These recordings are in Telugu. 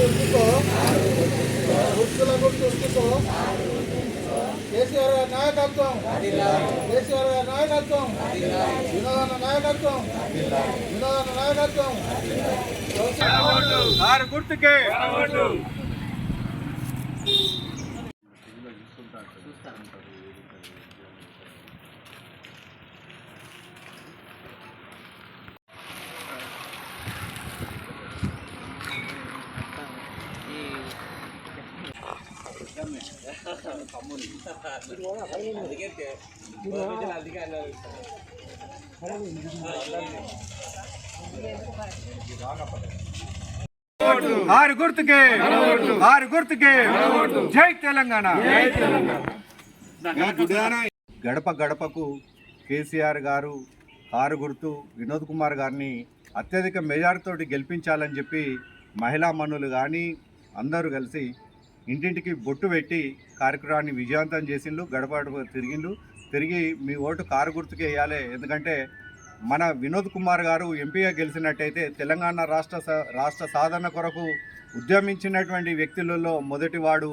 గుర్తుకో గుర్తుల గుర్తుకో కేసీఆర్ గారి నాయకత్వం. కేసీఆర్ గారి నాయకత్వం. వినోదన్న నాయకత్వం. వినోదన్న నాయకత్వం. కారు గుర్తుకే. ఆరు గుర్తుకే ఆరు గుర్తుకే. జై తెలంగాణ. గడప గడపకు కేసీఆర్ గారు కారు గుర్తు వినోద్ కుమార్ గారిని అత్యధిక మెజార్టీతోటి గెలిపించాలని చెప్పి మహిళా మనులు కానీ అందరూ కలిసి ఇంటింటికి బొట్టు పెట్టి కార్యక్రమాన్ని విజయవంతం చేసిండు గడప తిరిగిండు. తిరిగి మీ ఓటు కారు గుర్తుకు వేయాలి ఎందుకంటే మన వినోద్ కుమార్ గారు ఎంపీగా గెలిచినట్టయితే తెలంగాణ రాష్ట్ర రాష్ట్ర సాధన కొరకు ఉద్యమించినటువంటి వ్యక్తులలో మొదటివాడు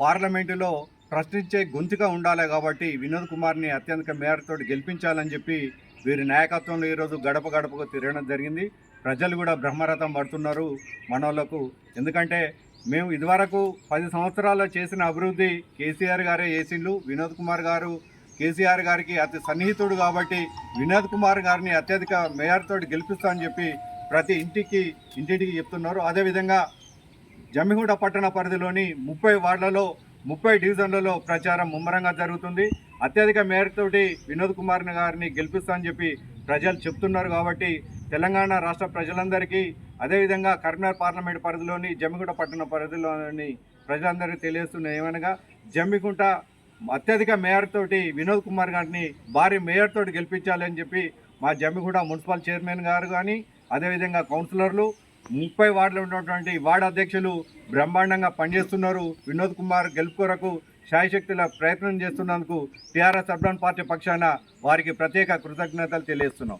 పార్లమెంటులో ప్రశ్నించే గొంతుగా ఉండాలి కాబట్టి వినోద్ కుమార్ని అత్యధిక మేరతో గెలిపించాలని చెప్పి వీరి నాయకత్వంలో ఈరోజు గడప గడపకు తిరగడం జరిగింది. ప్రజలు కూడా బ్రహ్మరథం పడుతున్నారు మనోళ్ళకు. ఎందుకంటే మేము ఇదివరకు పది సంవత్సరాల్లో చేసిన అభివృద్ధి కేసీఆర్ గారే చేసిండు వినోద్ కుమార్ గారు కేసీఆర్ గారికి అతి సన్నిహితుడు కాబట్టి వినోద్ కుమార్ గారిని అత్యధిక మేయర్తో గెలిపిస్తామని చెప్పి ప్రతి ఇంటికి ఇంటింటికి చెప్తున్నారు. అదేవిధంగా జమ్మిగూడ పట్టణ పరిధిలోని ముప్పై వార్డులలో ముప్పై డివిజన్లలో ప్రచారం ముమ్మరంగా జరుగుతుంది. అత్యధిక మేరతోటి వినోద్ కుమార్ గారిని గెలిపిస్తామని చెప్పి ప్రజలు చెప్తున్నారు కాబట్టి తెలంగాణ రాష్ట్ర ప్రజలందరికీ అదేవిధంగా కరీంనగర్ పార్లమెంట్ పరిధిలోని జమ్మిగుంట పట్టణ పరిధిలోని ప్రజలందరికీ తెలియజేస్తున్న ఏమనగా జమ్మిగుంట అత్యధిక మేయర్ తోటి వినోద్ కుమార్ గారిని భారీ మేయర్ తోటి గెలిపించాలని చెప్పి మా జమ్మిగూడ మున్సిపల్ చైర్మన్ గారు కానీ అదేవిధంగా కౌన్సిలర్లు ముప్పై వార్డులు ఉన్నటువంటి వార్డు అధ్యక్షులు బ్రహ్మాండంగా పనిచేస్తున్నారు. వినోద్ కుమార్ గెలుపు కొరకు శాయశక్తుల ప్రయత్నం చేస్తున్నందుకు టీఆర్ఎస్ అర్బన్ పార్టీ పక్షాన వారికి ప్రత్యేక కృతజ్ఞతలు తెలియజేస్తున్నాం.